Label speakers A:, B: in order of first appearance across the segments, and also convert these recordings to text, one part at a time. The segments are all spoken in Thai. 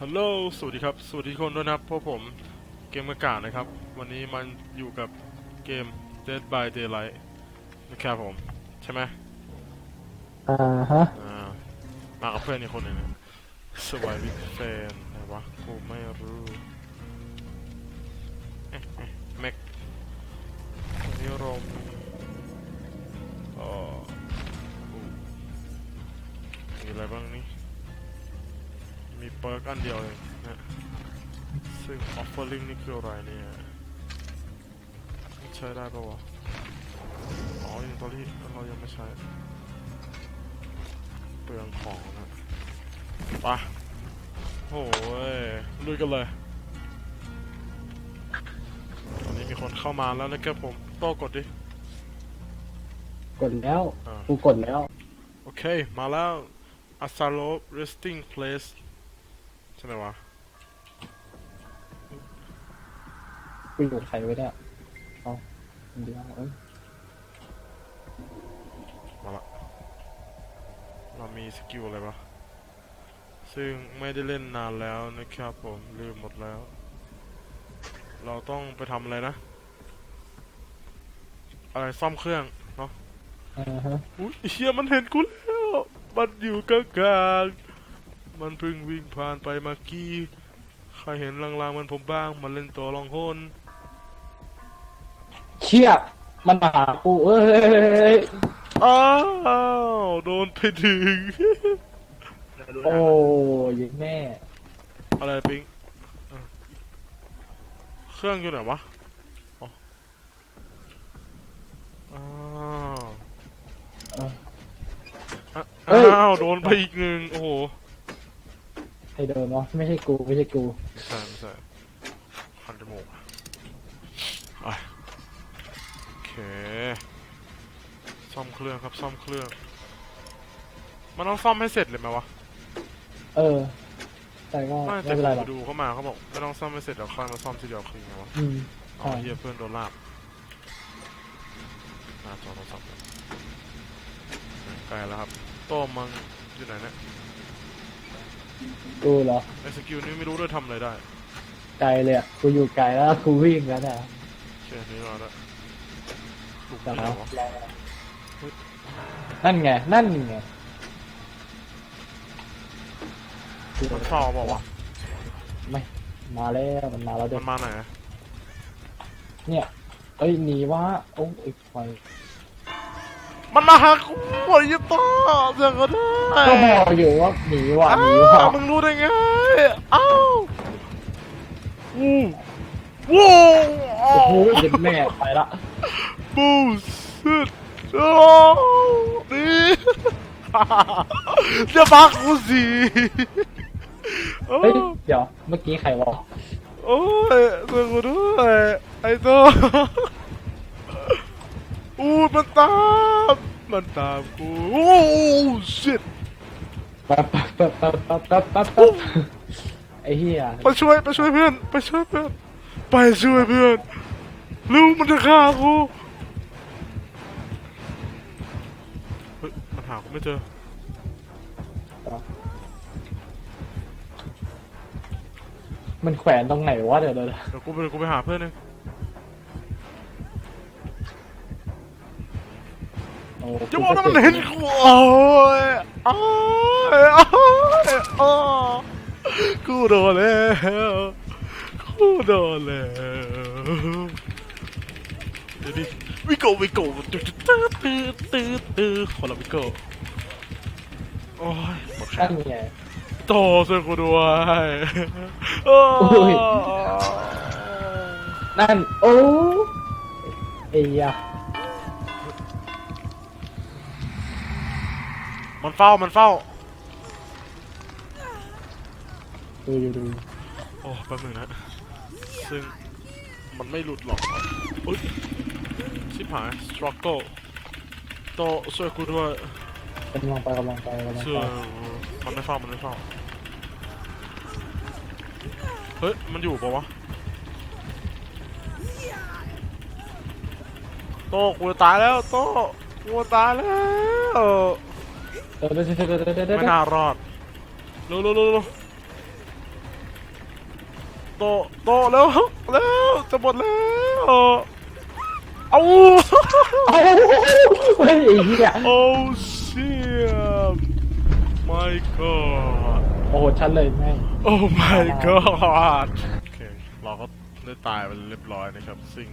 A: ฮัลโหล สวัสดีครับ สวัสดีทุกคนด้วยนะครับพวกผมเกมอากาศนะครับ วันนี้มันอยู่กับเกม Dead by Daylight นะครับผม ใช่ไหม
B: อ่าฮะ
A: อ่า มากับเพื่อนอีกคนหนึ่งนะสวายวิกแฟนไหนวะกูไม่รู้เอ๊ะเอ๊ะแม็กวันนี้เรามีเอ่ออู้มีอะไรบ้างนี่ มีเปิร์กอันเดียวเองนะซึ่ง offering นี่คืออะไรเนี่ย ใช้ได้ปะวะ อ๋อยังตอนนี้เรายังไม่ใช้ เปลืองของนะไปะโอ้ยลุยกันเลย ตอนนี้มีคนเข้ามาแล้วนะครับผม โต้กดดิ
B: กดแล้ว
A: อ่า
B: กูกดแล้ว
A: โอเค มาแล้ว Asalo Resting Place ใช่ไหมวะ
B: กูอยู่กับใครไว้เนี่ยเอาคนเดียวเอ้ย
A: มาละเรามีสกิลอะไรปะซึ่งไม่ได้เล่นนานแล้วนะครับผมลืมหมดแล้ว เราต้องไปทำอะไรนะ อะไรซ่อมเครื่องเนาะ
B: อ่าฮะ
A: อุ้ยเฮียมันเห็นกูแล้ว มันอยู่กลางๆ มันเพิ่งวิ่งผ่านไปเมื่อกี้ ใครเห็นลางๆมันผมบ้าง มันเล่นตัวลองโหน
B: เชี่ยมันมาหากูเอ้ย
A: อ้าวโดนไปถึง
B: โอ้ยิงแม่
A: อะไรปิงเออเครื่องอยู่ไหนวะอ๋ออ้าว
B: เออ
A: อะ
B: เอ้ย
A: อ้าว โดนไปอีกหนึ่งโอ้โห
B: ใครเดินวะไม่ใช่กูไม่ใช่กู
A: ไม่ใช่ไม่ใช่คันจมูกอะโอเค ซ่อมเครื่องครับซ่อมเครื่อง มันต้องซ่อมให้เสร็จเลยไหมวะ
B: เออ แต่ก็
A: ไม่
B: ไม่
A: แต่
B: เป็นไร
A: ผม
B: หร
A: ไป
B: อก
A: ดูเข้ามาเขาบอกไม่ต้องซ่อมให้เสร็จเดี๋ยวค่อยมาซ่อมทีเดียวคือไงวะ
B: อืม
A: อ๋อ
B: ใช่
A: เฮียเพื่อนโดนลากหน้าจอโทรศัพท์เลยไกลแล้วครับโต้มังอยู่ไหนเนี่ย
B: กูเหรอ
A: ไอสกิลนี้ไม่รู้ด้วยทำอะไรได้
B: ไกลเลยอะกูอยู่ไกลแล้วกูวิ่งแล้วเนี่ย
A: เช่นนี้มาแล้วถูก
B: แต่
A: ไม่
B: แล้
A: ได้
B: ว
A: วะ
B: นั่นไง นั่นไงกู
A: มันเฝ้าบอกว่าวะ
B: ไม่ มาแล้วมันมาแล้วเด็
A: มันมาไหนอะ
B: เนี่ยเอ้ยหนีวะโอ้ยไฟ
A: มันมาหากูไอ้ยี่ต้าเสียงก็ได้
B: ก็บอกอยู่ว่าหนีว่ะ
A: อ้า
B: หนีว่ะ
A: วมึงรู้ได้ไงอ้าวอู้วู้
B: โอ้โหเด็ดแม่ไปละ
A: บูสุดโอ้ดีจะพักกูสิโอ้
B: เฮ้ยเดี๋ยวเมื่อกี้ใครบอก
A: โอ้ยช่วยกูด้วยไอ้ตัว อู้มันตามมันตามกูโอ้ shit
B: ปั๊บปั๊บปั๊บปั๊บปั๊บปั๊บปั๊บปั๊บไอ้เหี้ย
A: ไปช่วยไปช่วยเพื่อนไปช่วยเพื่อนไปช่วยเพื่อนลูกมันจะฆ่ากูเฮ้ยมันหากูไม่เจอ
B: มันแขวนตรงไหนวะเดี๋ยวเดี๋ยวเดี๋ยว
A: เดี๋ยวกูไปกูไปหาเพื่อนเอง
B: โอ้
A: จะบอกว่ามันเห็นกูโอ้ยโอ้ยโอ้ยโอ้ยกูโดนแล้วกูโดนแล้วเดี๋ยวดิวิโก้วิโก้ตื้อตื้อตื้อตื้อตื้อคนละวิโก้โอ้ยหมดแค่
B: นั่นไง
A: โตช่วยกูด้วยโอ้
B: ย นั่น โอ้ไอ้ยะ
A: มันเฝ้ามันเฝ้า
B: ดูดูดู
A: โอ้แป๊บนึงนะ ซึ่งมันไม่หลุดหรอกอุ๊ยชิบหาย struggle โตช่วยกูด้วย
B: กำลังไปกำลังไปกำลัง
A: เชื่อ
B: ไป
A: มันไม่เฝ้ามันไม่เฝ้า เฮ้ย มันอยู่ปะวะ โตกูจะตายแล้ว โตกูจะตายแล้ว
B: เดี๋ยวเดี๋ยวเดี๋ยวเดี๋ยวเดี๋ยวเดี๋ยว
A: ไม่น่ารอดเร็วเร็วเร็วเร็วโตโตแล้วแล้วจะหมดแล้วเอา
B: เอ้าเฮ้ยไอ้เหี้ย
A: โอ้เชี่ย my god
B: โอ้โหฉันเลยแม่ง
A: โอ้ my god โอเคเราก็ได้ตายไปเรียบร้อยนะครับซิ่ง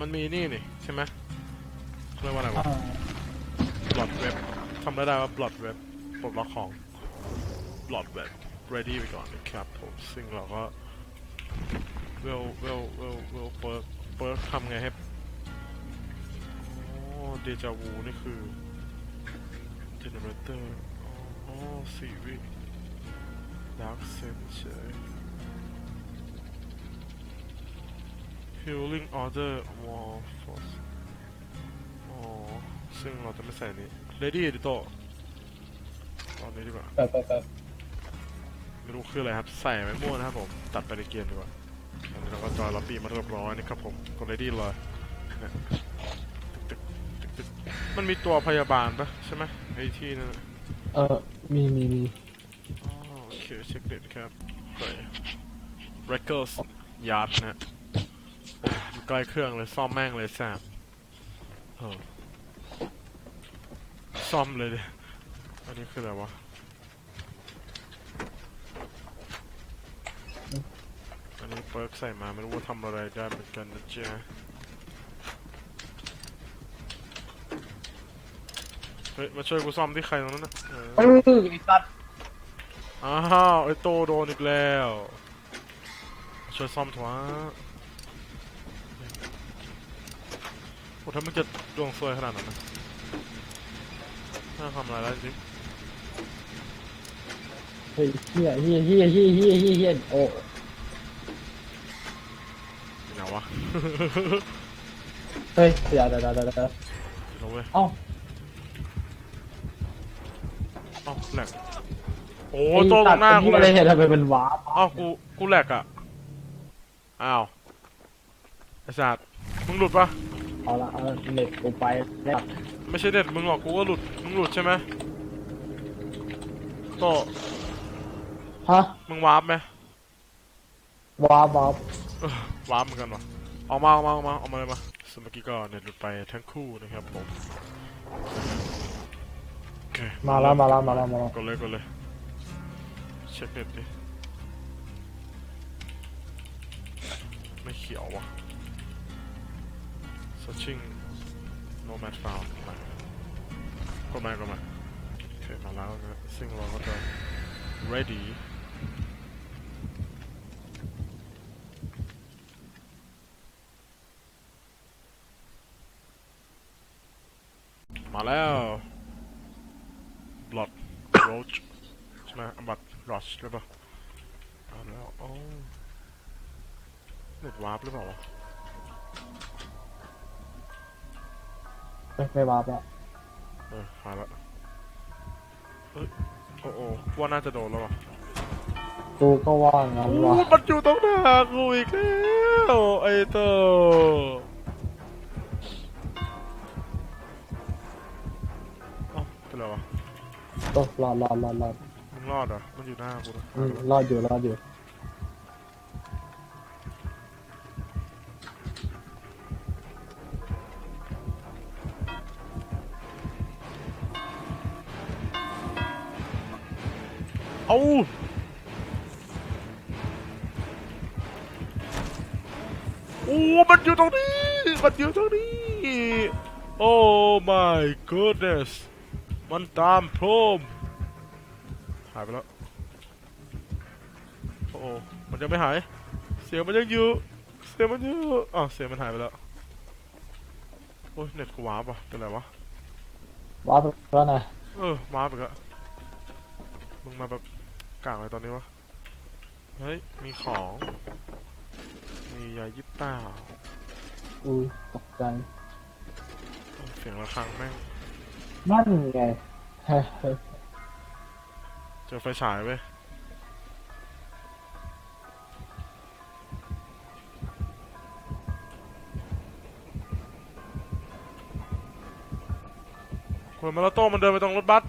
A: มันมีนี่นี่ใช่ไหมเรียกว่าอะไรวะ
B: อ่า
A: blood web ทำได้ได้ว่า blood web ปลดล็อกของ blood web ready ไปก่อนนะครับผมซึ่งเราก็เวลเวลเวลเวลเปิร์เปิร์ทำไงให้โอ้เดจาวูนี่คือ generator อ๋อสี่วิ dark sense เฉย healing order wall force อ๋อ ซึ่งเราจะไม่ใส่นี้ ready ดิโตตอนนี้ดีกว่า
B: แต่แต่แต่
A: ไม่รู้คืออะไรครับ ใส่ไว้มั่วนะครับผม ตัดไปในเกมดีกว่าอันนี้เราก็จอยล็อบบี้มาเรียบร้อยนะครับผมกดเลดี้เลยเนี่ยตึกตึกตึกตึกมันมีตัวพยาบาลปะใช่ไหมไอ้ที่นั่นน่ะ
B: เออมีมีมี
A: อ๋อโอเคเช็คเด็ดครับไป Records Yard นะโอ้อยู่ ใกล้เครื่องเลยซ่อมแม่งเลยแซบเออซ่อมเลยดิอันนี้คืออะไรวะอันนี้เปิร์กใส่มาไม่รู้ว่าทำอะไรได้เหมือนกันนะจ๊ะเฮ้ยมาช่วยกูซ่อมที่ใครตรงนั้นนะเออ
B: เออไอ้สัตว์
A: อ้าวไอโตโดนอีกแล้วช่วยซ่อมถวะ โอ้ถ้ามึงจะดวงซวยขนาดนั้นนะน่าทำอะไรได้จริง
B: เฮ้ยเฮียเฮียเฮียเฮียเฮียเฮียเฮียโอ้
A: เหงาวะ
B: เฮ้ยเดี๋ยวเดี๋ยวเดี๋ยวเดี๋ยวเดี๋ยว
A: เราเว้ย
B: เอ้า
A: เอ้าแหลกโอ้โตตรงหน้ากู
B: ไอ้
A: เล
B: สัตว์
A: ย
B: ไอ้เหี้ยทำไมมันว้าบ
A: อ้าวกูกูแหลกอะ อ้าวไอ้สัตว์มึงหลุดปะ
B: เอาละเอาเน็ตกูไปแล้ว
A: ไม่ใช่เด็ดมึงหรอกกูก็หลุดมึงหลุดใช่ไหมโต
B: ฮะ
A: มึงวาร์ปไหม
B: ว้าบว้าบ
A: เออวาร์ปเหมือนกันวะเอามาเอามาเอามาเอามาเลยมาสมอกี้ก็เน็ตหลุดไปทั้งคู่นะครับผมโอเค
B: มาแล้วมาแล้วมาแล้วมาแล้ว
A: กดเลยกดเลยเช็คเน็ตดิไม่เขียววะ searching nomad found มากดมากดมาโอเคมาแล้วนะซึ่งเราก็จะ ready มาแล้ว blood roach ใช่ไหมบัต rush หรือเปล่าเอาแล้วโอ้เน็ตวาร์ปหรือเปล่าวะ
B: ไม่ไม่ว้าบแล้ว
A: เออหายละเอ้ยโอ้โอ้ว่าน่าจะโดนแล้ววะ
B: กูก็ว่างั้น
A: โอ้
B: ว่ะ
A: มันอยู่ตรงหน้ากูอีกแล้วไอ้เตอเอ้าเป็นไรวะ
B: ก็รอดรอดรอดรอด
A: มึงรอดเหรอมันอยู่หน้ากูนะ
B: อืมรอดอยู่รอดอยู่
A: โอ้มันอยู่ตรงนี้ มันอยู่ตรงนี้ โอ้ my goodness มันตามพรมหายไปแล้ว โอ้โหมันยังไม่หาย เสียงมันยังอยู่ เสียงมันอยู่อ้าวเสียงมันหายไปแล้ว โอ้ยเน็ตกูว้าปะเป็นไรวะ
B: ว้าบแล้วนะ
A: เออมาไปละมึงมาแบบ กลางอะไรตอนนี้วะ เฮ้ย มีของ มียายิบเป้า
B: อูตกใจ
A: เสียงระฆังแม่ง
B: นั่นไงเฮ้ยเฮ้ย
A: เจอไฟฉายเว้ยคนมาแล้วโต้มันเดินไปตรงรถบัส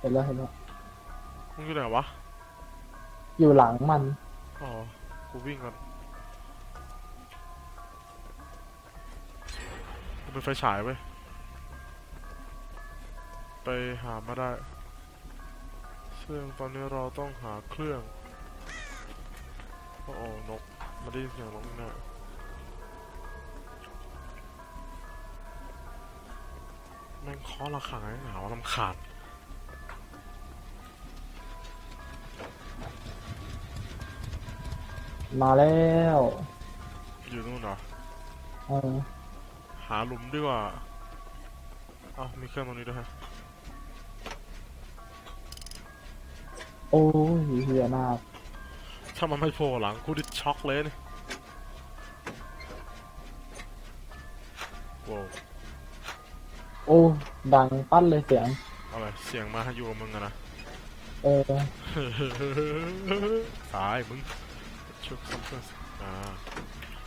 B: เห็นแล้วเห็นแล้ว
A: มึงอยู่ไหนวะ
B: อยู่หลังมัน
A: อ๋อ กูวิ่งก่อนกูเป็นไฟฉายเว้ยไปหามาได้ ซึ่งตอนนี้เราต้องหาเครื่องโอ้โหนกมาได้ยินเสียงนกแน่แม่งเคาะระฆังไอ้หนาวลำขาด
B: มาแล้ว
A: อยู่นู่นเหรอ
B: เออ
A: หาหลุมดีกว่าเอ้ามีเครื่องตรงนี้ด้วยฮะ
B: โอ้ยเฮียหน้า
A: ถ้ามันไม่โผล่หลังกูดิช็อกเลยนี่ว้าว
B: โอ้ ดังปั้นเลยเสียง
A: อะไรเสียงมาให้อยู่กับมึงอะนะ
B: เออ
A: ตายมึง ชุบซัมเพื่อนอ่า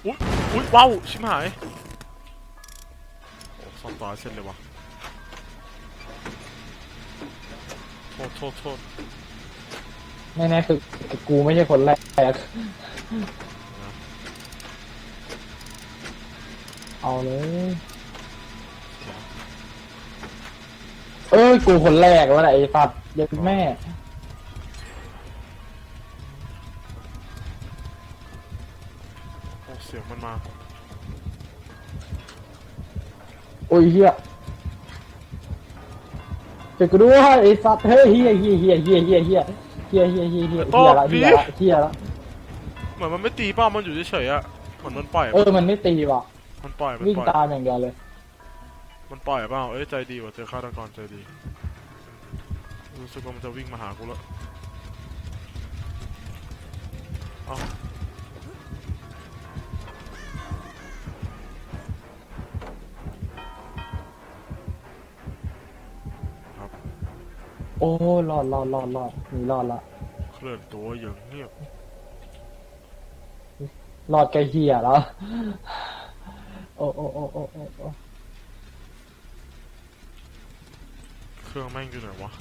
A: อุ๊ยอุ๊ยว้าวชิบหายโอ้ซ่อมต่อให้เสร็จเลยวะโทษโทษโทษ
B: แน่ๆคือกูไม่ใช่คนแรก เอาเลย เอ้ย กูคนแรกแล้วแหละไอ้สัตว์เด็กแม่
A: ยงมันมา
B: โอ้ยเฮียเจ็บกูด้วยไอ้สัตว์เฮ้ยเฮียเฮียเฮียเฮียเฮียเฮียเฮียเฮียเฮียเฮียเฮียละเฮียละเฮียละ
A: เหมือนมันไม่ตีเป้ามันอยู่เฉยๆอะเหมือนมันปล่อย
B: เออมันไม่ตีว่ะ
A: มันปล่อยมัน
B: วิ่ง
A: ปล่อย
B: ตามอย่างเดียวเลย
A: มันปล่อยเปล่าเอ้ยใจดีว่ะเจอฆาตกรใจดีรู้สึกว่ามันจะวิ่งมาหากูแล้ว เอา
B: โอ้รอดรอดรอดรอดหนีรอดละ
A: เคลื่อนตัวอย่างเงียบ
B: รอดไกลเฮียแล้วโอ้โอ้โอ้โอ้โอ้โอ้
A: เครื่องแม่งอยู่ไหนวะ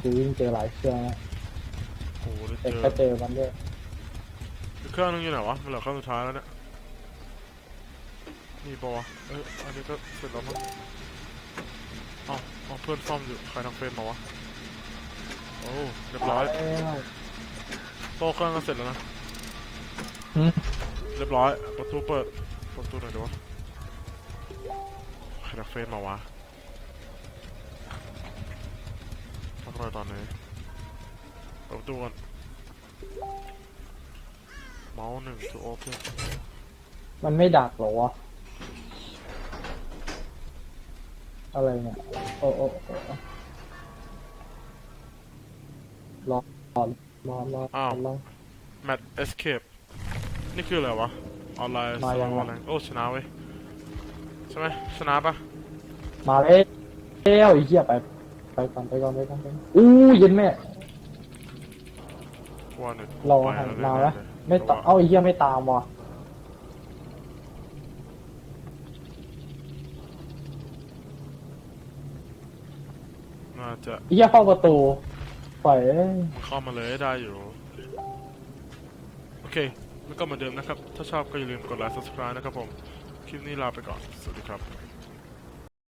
B: กูวิ่งเจอหลายเครื่องแล้ว
A: โอ้โหได้
B: แต่
A: เจอ
B: ก็เจอมันด้วย
A: อีกเครื่องนึงอยู่ไหนวะมันเหลือเครื่องสุดท้ายแล้วเนี่ยนี่ปะวะเอ้ยอันนี้ก็เสร็จแล้วมั้งเอ้า เอาเพื่อนซ่อมอยู่ใครทำเฟรมมาวะโอ้เรียบร้อย
B: แล้ว
A: โต๊ะเครื่องก็เสร็จแล้วนะ
B: หึ
A: เรียบร้อยประตูเปิดประตูหน่อยดีวะใครทำเฟรมมาวะทำอะไรตอนนี้เปิดประตูก่อนเมาส์หนึ่ง to open
B: มันไม่ดักเหรอวะ อะไรเนี่ยโอ้โอ้โอ้โอ้รอรอรอรอ
A: อ้าว
B: รอ
A: Map Escape นี่คืออะไรวะ ออนไลน์
B: มายังวะ
A: ออนไลน์โอ้ชนะเว้ยใช่ไหมชนะปะ
B: มาเลยเอ้วไอ้เหี้ยไปไปก่อนไปก่อนไปก่อนไปก่อนอู้เย็นแม่
A: ว่าเนี่ย
B: รอ
A: ไป
B: ให้
A: แล้ว
B: มา
A: แน่
B: แล้ว
A: ๆเลย
B: ไม่ตามเอ้าไอ้เหี้ยไม่ตามว่ะ
A: จะ
B: ไอ้เหี้ยเข้าประตูปล่อยเอ้ย
A: มันเข้ามาเลยได้อยู่ โอเค แล้วก็เหมือนเดิมนะครับ ถ้าชอบก็อย่าลืมกดไลค์ subscribe นะครับผม คลิปนี้ลาไปก่อน สวัสดีครับ